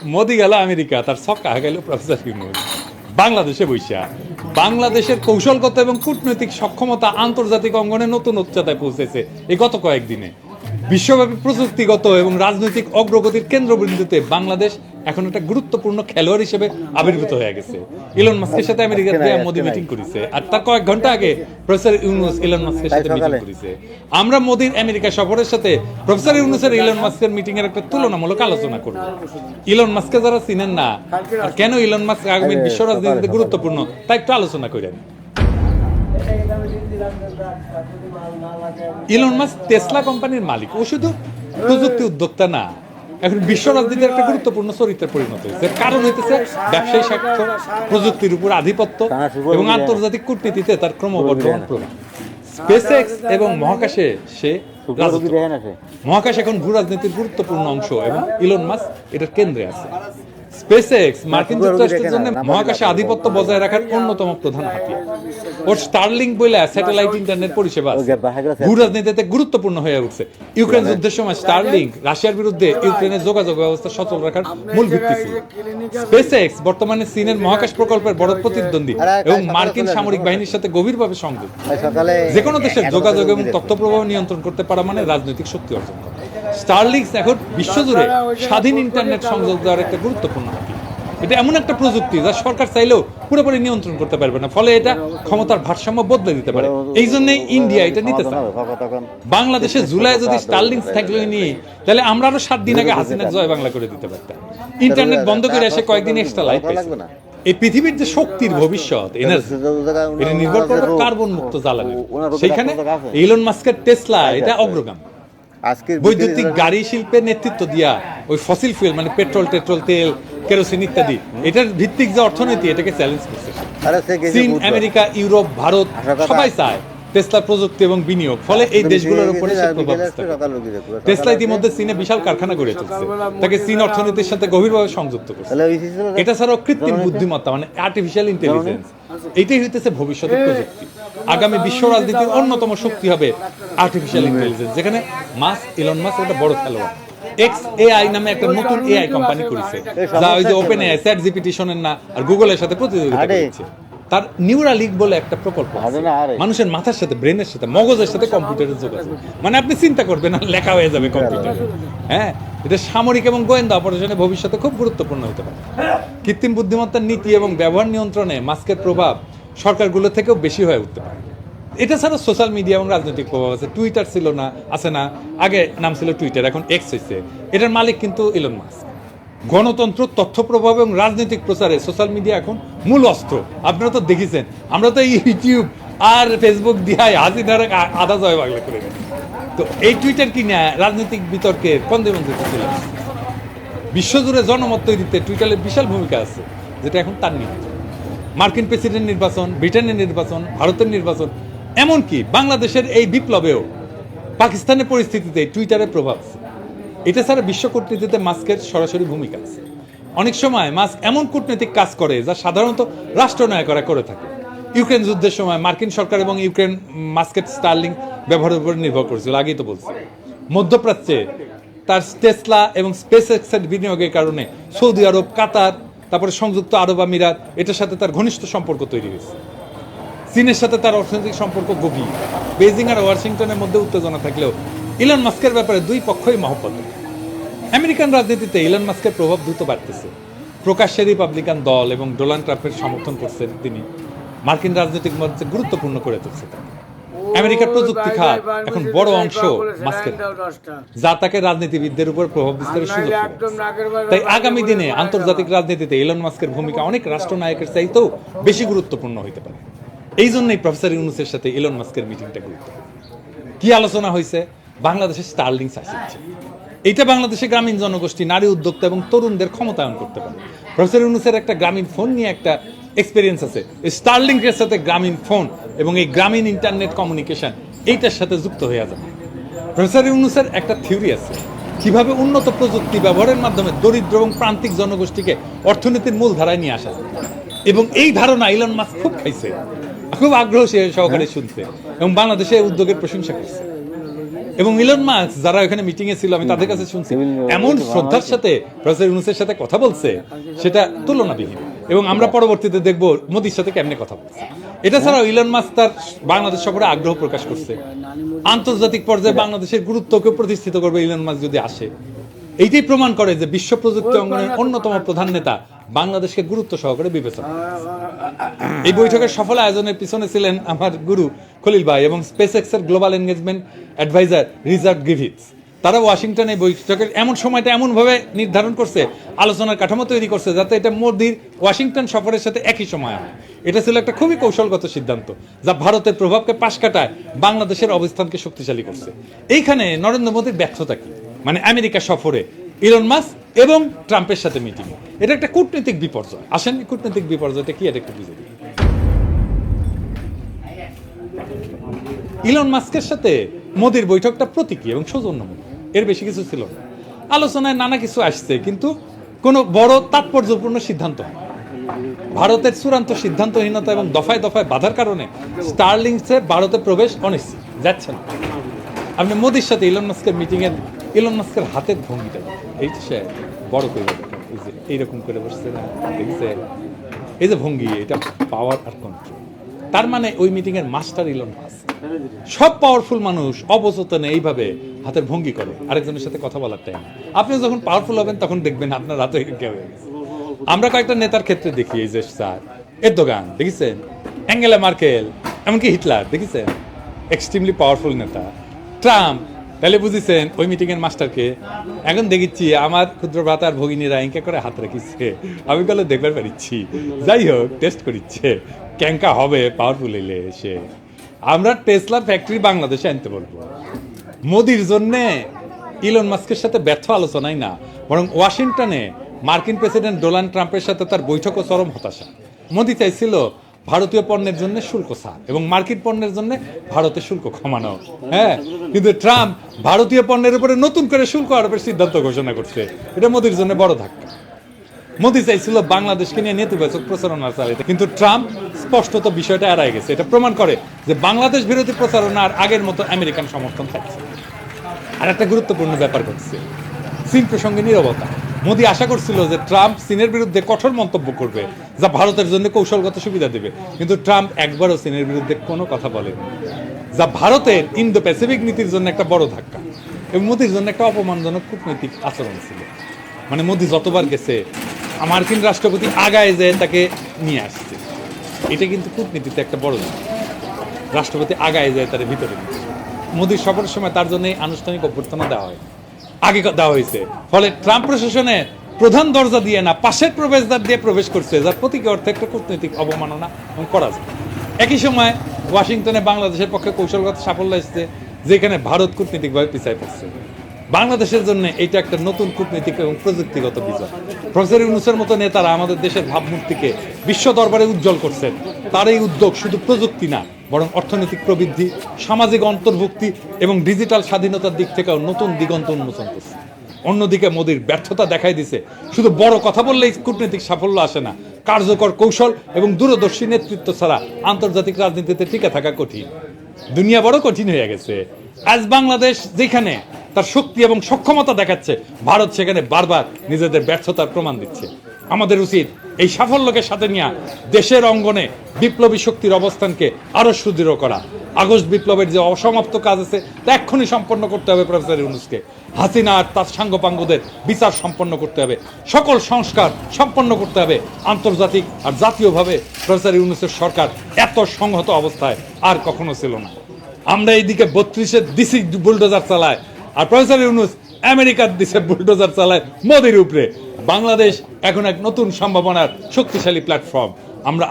মোদি গেল আমেরিকা, তার ছক্কা গেল প্রফেসর ইউনুস বাংলাদেশে বৈশা। বাংলাদেশের কৌশলগত এবং কূটনৈতিক সক্ষমতা আন্তর্জাতিক অঙ্গনে নতুন উচ্চতায় পৌঁছেছে এই গত কয়েকদিনে। বিশ্বব্যাপী প্রযুক্তিগত এবং রাজনৈতিক অগ্রগতির কেন্দ্রবিন্দুতে বাংলাদেশ এখন একটা গুরুত্বপূর্ণ খেলোয়াড় হিসেবে আবির্ভূত হয়ে গেছে। ইলন মাস্কের সাথে আজকে নাই, মোদি মিটিং করেছে। আর তার কয়েক ঘণ্টা আগে প্রফেসর ইউনুস ইলন মাস্কের সাথে মিটিং করেছে। আমরা মোদির আমেরিকা সফরের সাথে প্রফেসর ইউনুসের ইলন মাস্কের মিটিং এর একটা তুলনামূলক আলোচনা করব। ইলন মাস্ককে যারা চিনেন না আর কেন ইলন মাস্ক আগামী বিশ্ব রাজনীতিতে গুরুত্বপূর্ণ তা একটু আলোচনা করেন ইলন মাস্ক টেসলা কোম্পানির মালিক। ও শুধু প্রযুক্তি উদ্যোক্তা না এখন বিশ্ব রাজনীতির একটা গুরুত্বপূর্ণ চরিত্রে পরিণত হয়েছে। কারণ হইতেছে ব্যবসায়ী স্বার্থ প্রযুক্তির উপর আধিপত্য এবং আন্তর্জাতিক কূটনীতিতে তার ক্রমবর্ধমান প্রভাব। স্পেসএক্স এবং মহাকাশে সে মহাকাশ এখন ভূ রাজনীতির গুরুত্বপূর্ণ অংশ এবং ইলন মাস্ক এটার কেন্দ্রে আছে। স্পেসএক্স মার্কিন যুক্তরাষ্ট্রের জন্য মহাকাশে আধিপত্য বজায় রাখার অন্যতম প্রধান হাতিয়ার। ওর স্টারলিং বলে স্যাটেলাইট ইন্টারনেট পরিষেবা ভূ রাজনীতিতে গুরুত্বপূর্ণ হয়ে উঠছে। ইউক্রেন যুদ্ধের সময় স্টারলিং রাশিয়ার বিরুদ্ধে ইউক্রেনের যোগাযোগ ব্যবস্থা সচল রাখার মূল ভিত্তি ছিল। স্পেসএক্স বর্তমানে চীনের মহাকাশ প্রকল্পের বড় প্রতিদ্বন্দ্বী এবং মার্কিন সামরিক বাহিনীর সাথে গভীরভাবে সংযুক্ত যে কোনো দেশের যোগাযোগ এবং। তথ্য প্রবাহ নিয়ন্ত্রণ করতে পারা মানে রাজনৈতিক শক্তি অর্জন করা। স্টারলিংস এখন বিশ্বজুড়ে স্বাধীন ইন্টারনেট সংযোগ দেওয়ার একটা গুরুত্বপূর্ণ এটা এমন একটা প্রযুক্তি যা সরকার চাইলেও পুরোপুরি নিয়ন্ত্রণ করতে পারবে না। ফলে এটা ক্ষমতার ভারসাম্য বদলে দিতে পারে। এই জন্যই ইন্ডিয়া এটা নিতে চায়। বাংলাদেশে জুলাই যদি স্টারলিংস থাকলে নিয়ে তাহলে আমরা আরও সাত দিন আগে হাসিনা জয় বাংলা করে দিতে পারতাম। ইন্টারনেট বন্ধ করে এসে কয়েকদিন এক্সট্রা লাইফ। এই পৃথিবীর যে শক্তির ভবিষ্যৎ এনার্জি এটা নির্ভর করবে কার্বন মুক্ত জ্বালানি। সেখানে ইলন মাস্কের টেসলা এটা অগ্রগাম। বৈদ্যুতিক গাড়ি শিল্পের নেতৃত্ব দিয়া ওই ফসিল ফুয়েল মানে পেট্রোল টেট্রোল তেল কেরোসিন ইত্যাদি। এটার ভিত্তিক যে অর্থনীতি এটাকে চ্যালেঞ্জ করছে। চীন আমেরিকা ইউরোপ ভারত সবাই চায় টেসলা প্রযুক্তি এবং বিনিয়োগ। ফলে এই দেশগুলোর উপরে। টেসলা ইতিমধ্যে চীনে বিশাল কারখানা গড়ে তুলছে। তাকে চীন অর্থনীতির সাথে গভীরভাবে সংযুক্ত করছে। এটা ছাড়াও কৃত্রিম বুদ্ধিমত্তা মানে আর্টিফিশিয়াল ইন্টেলিজেন্স এটাই হইতেছে ভবিষ্যতের প্রযুক্তি। আগামী বিশ্ব রাজনীতির অন্যতম শক্তি হবে আর্টিফিশিয়াল ইন্টেলিজেন্স যেখানে মাস ইলন মাস একটা বড় খেলোয়াড়। এক্স এআই নামে একটা নতুন এআই কোম্পানি করেছে যা ওই যে ওপেন এআই চ্যাট জিপিটি শোনেন না আর গুগলের সাথে প্রতিযোগিতা আরে। করেছে। তার নিউরালিক বলে একটা প্রকল্প। আরে আরে। মানুষের মাথার সাথে ব্রেনের সাথে মগজের সাথে কম্পিউটারের যোগাযোগ মানে আপনি চিন্তা করবেন না লেখা হয়ে যাবে কম্পিউটারে হ্যাঁ এটা সামরিক এবং গোয়েন্দা অপারেশনে ভবিষ্যতে খুব গুরুত্বপূর্ণ হতে পারে। কৃত্রিম বুদ্ধিমত্তার নীতি এবং ব্যবহার নিয়ন্ত্রণে মাস্কের প্রভাব সরকারগুলো থেকেও বেশি হয়ে উঠতে পারে। এটা ছাড়া সোশ্যাল মিডিয়া এবং রাজনৈতিক প্রভাব আছে। টুইটার ছিল না, আছে না। আগে নাম ছিল টুইটার এখন এক্স হয়েছে এটার মালিক কিন্তু ইলন মাস্ক গণতন্ত্র, তথ্য প্রভাব এবং রাজনৈতিক প্রচারে সোশ্যাল মিডিয়া এখন মূল অস্ত্র। আপনারা তো দেখেছেন, আমরা তো ইউটিউব আর ফেসবুক দিয়ে হাজি হাসিনার আধা জয় বাংলা করে তো এই টুইটার কিনা রাজনৈতিক বিতর্কের কন্দমন্দিতে ছিল বিশ্বজুড়ে জনমত তৈরিতে টুইটারের বিশাল ভূমিকা আছে, যেটা এখন তার নিয়ন্ত্রণ মার্কিন প্রেসিডেন্ট নির্বাচন, ব্রিটেনের নির্বাচন, ভারতের নির্বাচন এমনকি বাংলাদেশের এই বিপ্লবেও পাকিস্তানের পরিস্থিতিতে টুইটারের প্রভাব। আছে এটা ছাড়া বিশ্ব কূটনীতিতে মাস্কের সরাসরি ভূমিকা আছে। অনেক সময় মাস্ক এমন কূটনৈতিক কাজ করে যা সাধারণত রাষ্ট্রনায়করা করে থাকে। ইউক্রেন যুদ্ধের সময় মার্কিন সরকার এবং ইউক্রেন মাস্কেট স্টার্লিং ব্যবহারের উপর নির্ভর করেছিল, আগেই তো বলছি। মধ্যপ্রাচ্যে তার টেসলা এবং স্পেস এক্সের বিনিয়োগের কারণে সৌদি আরব, কাতার, তারপরে সংযুক্ত আরব আমিরাত, এটার সাথে তার ঘনিষ্ঠ সম্পর্ক তৈরি হয়েছে। চীনের সাথে তার অর্থনৈতিক সম্পর্ক গভীর। বেজিং আর ওয়াশিংটনের মধ্যে উত্তেজনা থাকলেও ইলন মাস্কের ব্যাপারে দুই পক্ষই মহব্বত। আমেরিকান রাজনীতিতে ইলন মাস্কের প্রভাব দ্রুত বাড়তেছে। প্রকাশ্যে রিপাবলিকান দল এবং ডোনাল্ড ট্রাম্পের সমর্থন করছেন তিনি। মার্কিন রাজনৈতিক মঞ্চে গুরুত্বপূর্ণ করে তুলছে তাকে। আমেরিকার প্রযুক্তি খাত এখন বড় অংশ মাস্কের। যা তাকে রাজনীতিবিদদের উপর প্রভাব বিস্তারের সুযোগ তাই আগামী দিনে আন্তর্জাতিক রাজনীতিতে ইলন মাস্কের ভূমিকা অনেক রাষ্ট্রনায়কের চাইতেও বেশি গুরুত্বপূর্ণ হতে পারে। এই জন্যই প্রফেসর ইউনুসের সাথে ইলন মাস্কের মিটিংটা গুরুত্বপূর্ণ। কি আলোচনা হয়েছে বাংলাদেশের স্টার্লিং আসছে এইটা বাংলাদেশের গ্রামীণ জনগোষ্ঠী, নারী উদ্যোক্তা এবং তরুণদের ক্ষমতায়ন করতে পারে। প্রফেসর ইউনুসের একটা গ্রামীণ ফোন নিয়ে একটা এক্সপিরিয়েন্স আছে। স্টার্লিং এর সাথে গ্রামীণ ফোন এবং এই গ্রামীণ ইন্টারনেট কমিউনিকেশন এইটার সাথে যুক্ত হয়ে যাবে প্রফেসর ইউনুসের একটা থিওরি আছে। কীভাবে উন্নত প্রযুক্তি ব্যবহারের মাধ্যমে দরিদ্র এবং প্রান্তিক জনগোষ্ঠীকে অর্থনীতির মূল ধারায় নিয়ে আসা এবং এই ধারণা ইলন মাস্ক খুব খাইছে। খুব আগ্রহ সে সহকারে শুনছে এবং বাংলাদেশে উদ্যোগের প্রশংসা করছে। এবং ইলন মাস্ক যারা এখানে মিটিং এ ছিল, আমি তাদের কাছে শুনছি। এমন শ্রদ্ধার সাথে প্রফেসর ইউনুসের সাথে কথা বলছে, সেটা তুলনাবিহীন। এবং আমরা পরবর্তীতে দেখব মোদির সাথে কেমনে কথা বলছে। এটা ছাড়াও ইলন মাস্ক তার বাংলাদেশ সফরে আগ্রহ প্রকাশ করছে। আন্তর্জাতিক পর্যায়ে বাংলাদেশের গুরুত্বকে প্রতিষ্ঠিত করবে ইলন মাস্ক যদি আসে। এইটাই প্রমাণ করে যে বিশ্ব প্রযুক্তি অঙ্গনের অন্যতম প্রধান নেতা বাংলাদেশকে গুরুত্ব সহকারে বিবেচনা। এই বৈঠকের সফল আয়োজনের পিছনে ছিলেন আমার গুরু খলিল ভাই এবং স্পেস এক্সের গ্লোবাল এনগেজমেন্ট অ্যাডভাইজার রিজার্ভ গিভিটস তারা ওয়াশিংটনে এই বৈঠকের এমন সময়টা এমনভাবে নির্ধারণ করছে, আলোচনার কাঠামো তৈরি করছে যাতে এটা মোদির ওয়াশিংটন সফরের সাথে একই সময় হয়। এটা ছিল একটা খুবই কৌশলগত সিদ্ধান্ত, যা ভারতের প্রভাবকে পাশ কাটায় বাংলাদেশের অবস্থানকে শক্তিশালী করছে। এইখানে নরেন্দ্র মোদীর ব্যর্থতা কি? মানে আমেরিকা সফরে ইলন মাস এবং ট্রাম্পের সাথে মিটিং। এটা একটা কূটনৈতিক বিপর্যয়। আসেন কূটনৈতিক বিপর্যয়টা কি? এটা একটু বুঝে দিই। ইলন মাস্কের সাথে মোদির বৈঠকটা প্রতীকী এবং সৌজন্যমূলক এর বেশি কিছু ছিল না। আলোচনায় নানা কিছু আসছে, কিন্তু কোনো বড় তাৎপর্যপূর্ণ সিদ্ধান্ত হয় ভারতের চূড়ান্ত সিদ্ধান্তহীনতা এবং দফায় দফায় বাধার কারণে স্টারলিংসের ভারতে প্রবেশ অনিশ্চিত, যাচ্ছে না। আপনি মোদির সাথে ইলন মাস্কের মিটিং এর ইলন মাস্কের হাতের ভঙ্গিটা, এই সে বড় করে এই যে এইরকম করে বসছে না দেখছে এই যে ভঙ্গি, এটা পাওয়ার আর কন্ট্রোল তার মানে ওই মিটিং এর মাস্টার ইলন মাস্ক সব পাওয়ারফুল মানুষ অবচেতনে এইভাবে হাতের ভঙ্গি করে। আরেকজনের সাথে কথা বলার টাইম আপনি যখন পাওয়ারফুল হবেন, তখন দেখবেন আপনার কে হয়ে আমরা কয়েকটা নেতার ক্ষেত্রে দেখি, এই যে স্যার, এরদোগান, দেখেছেন? অ্যাঙ্গেলা মার্কেল, এমনকি হিটলার, দেখেছেন? এক্সট্রিমলি পাওয়ারফুল নেতা। ট্রাম্প তাহলে বুঝেছেন, ওই মিটিং এর মাস্টারকে এখন দেখিচ্ছি আমার ক্ষুদ্র ভ্রাতার ভগিনীরা ইনকে করে হাত রাখিচ্ছে আমি গেলে দেখবার পারিচ্ছি। যাই হোক টেস্ট করিচ্ছে। ক্যাঙ্কা হবে পাওয়ারফুল এলে এসে আমরা টেসলা ফ্যাক্টরি বাংলাদেশে আনতে বলব। মোদির জন্যে ইলন মাস্কের সাথে ব্যর্থ আলোচনাই না, বরং ওয়াশিংটনে মার্কিন প্রেসিডেন্ট ডোনাল্ড ট্রাম্পের সাথে তার বৈঠক ও চরম হতাশা। মোদি চাইছিল ভারতীয় পণ্যের জন্য শুল্ক ছাড় এবং মার্কিন পণ্যের জন্য ভারতের শুল্ক কমানো। হ্যাঁ? কিন্তু ট্রাম্প ভারতীয় পণ্যের উপরে নতুন করে শুল্ক আরোপের সিদ্ধান্ত ঘোষণা করছে। এটা মোদির জন্য বড় ধাক্কা। মোদি চাইছিল বাংলাদেশকে নিয়ে নেতিবাচক প্রচারণা চালাইতে কিন্তু ট্রাম্প স্পষ্টত বিষয়টা এড়াই গেছে। এটা প্রমাণ করে যে বাংলাদেশ বিরোধী প্রচারণা আর আগের মতো আমেরিকান সমর্থন থাকছে আর একটা গুরুত্বপূর্ণ ব্যাপার ঘটছে। চীন প্রসঙ্গে নীরবতা। মোদি আশা করছিল যে ট্রাম্প চীনের বিরুদ্ধে কঠোর মন্তব্য করবে, যা ভারতের জন্য কৌশলগত সুবিধা দেবে। কিন্তু ট্রাম্প একবারও চীনের বিরুদ্ধে কোনো কথা বলেনি, যা ভারতের ইন্দো প্যাসিফিক নীতির জন্য একটা বড় ধাক্কা এবং মোদির জন্য একটা অপমানজনক কূটনৈতিক আচরণ ছিল। মানে মোদি যতবার গেছে মার্কিন রাষ্ট্রপতি আগায় যে তাকে নিয়ে আসছে। এটা কিন্তু কূটনীতিতে একটা বড় ধাক্কা। রাষ্ট্রপতি আগায় যায় তার ভিতরে। মোদির সফরের সময় তার জন্য আনুষ্ঠানিক অভ্যর্থনা দেওয়া হয় আগে দেওয়া হয়েছে। ফলে ট্রাম্প প্রশাসনে প্রধান দরজা দিয়ে না, পাশের প্রবেশদ্বার দিয়ে প্রবেশ করছে, যার প্রতীকী অর্থে একটা কূটনৈতিক অবমাননা এবং পরাজয়। একই সময় ওয়াশিংটনে বাংলাদেশের পক্ষে কৌশলগত সাফল্য এসছে, যেখানে ভারত কূটনৈতিকভাবে পিছায় পড়ছে। বাংলাদেশের জন্য এটা একটা নতুন কূটনৈতিক এবং প্রযুক্তিগত বিজয়। প্রফেসর ইউনুসের মতো নেতারা আমাদের দেশের ভাবমূর্তিকে বিশ্ব দরবারে উজ্জ্বল করছেন। তার এই উদ্যোগ শুধু প্রযুক্তি না, বরং অর্থনৈতিক প্রবৃদ্ধি, সামাজিক অন্তর্ভুক্তি এবং ডিজিটাল স্বাধীনতার দিক থেকেও নতুন দিগন্ত উন্মোচন করছে। অন্যদিকে মোদির ব্যর্থতা দেখাই দিছে, শুধু বড় কথা বললেই কূটনৈতিক সাফল্য আসে না, কার্যকর কৌশল এবং দূরদর্শী নেতৃত্ব ছাড়া আন্তর্জাতিক রাজনীতিতে টিকে থাকা কঠিন। দুনিয়া বড় কঠিন হয়ে গেছে। আজ বাংলাদেশ যেখানে তার শক্তি এবং সক্ষমতা দেখাচ্ছে। ভারত সেখানে বারবার নিজেদের ব্যর্থতার প্রমাণ দিচ্ছে। আমাদের উচিত এই সাফল্যকে সাথে নিয়ে দেশের অঙ্গনে বিপ্লবী শক্তির অবস্থানকে আরও সুদৃঢ় করা। আগস্ট বিপ্লবের যে অসমাপ্ত কাজ আছে, তা এক্ষুনি সম্পন্ন করতে হবে প্রফেসর ইউনুসকে। হাসিনা আর তার সাঙ্গপাঙ্গদের বিচার সম্পন্ন করতে হবে। সকল সংস্কার সম্পন্ন করতে হবে। আন্তর্জাতিক আর জাতীয়ভাবে প্রফেসর ইউনুসের সরকার এত সংহত অবস্থায় আর কখনো ছিল না। আমরা এইদিকে বত্রিশের দিসি বুলডোজার চালায় আর প্রফেসর ইউনুস আমেরিকার দিশে বুলডোজার চালায় মোদির উপরে। বাংলাদেশ এখন এক নতুন সম্ভাবনার শক্তিশালী প্ল্যাটফর্ম আমরা